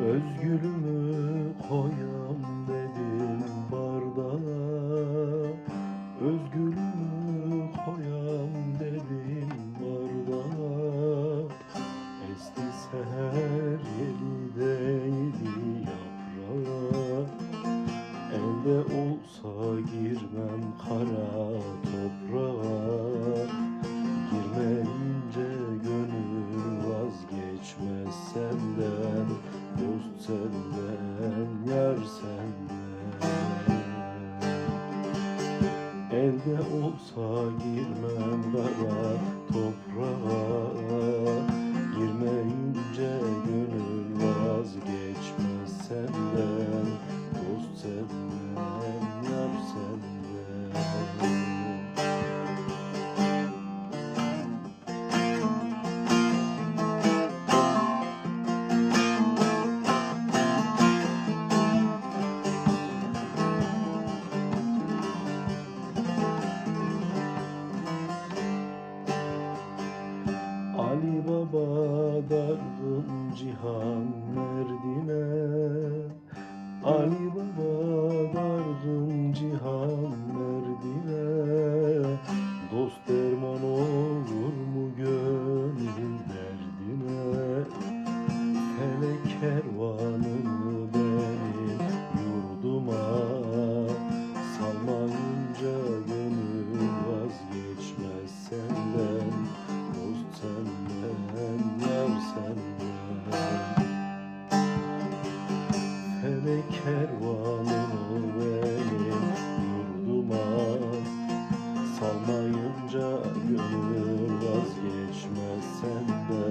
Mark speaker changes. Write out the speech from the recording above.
Speaker 1: Özgülümü koyam dedim bardağa. Özgülümü koyam dedim bardağa. Esti seher yeli değdi yaprağa. Elde olsa girmem kara senden, yar senden. Elde olsa girmem kara toprağa. Girmeyince gönül vazgeçmez cihan merdine Ali Baba dardım cihan merdine Dost derman ol kervanım benim yurduma Salmayınca gönül vazgeçmez senden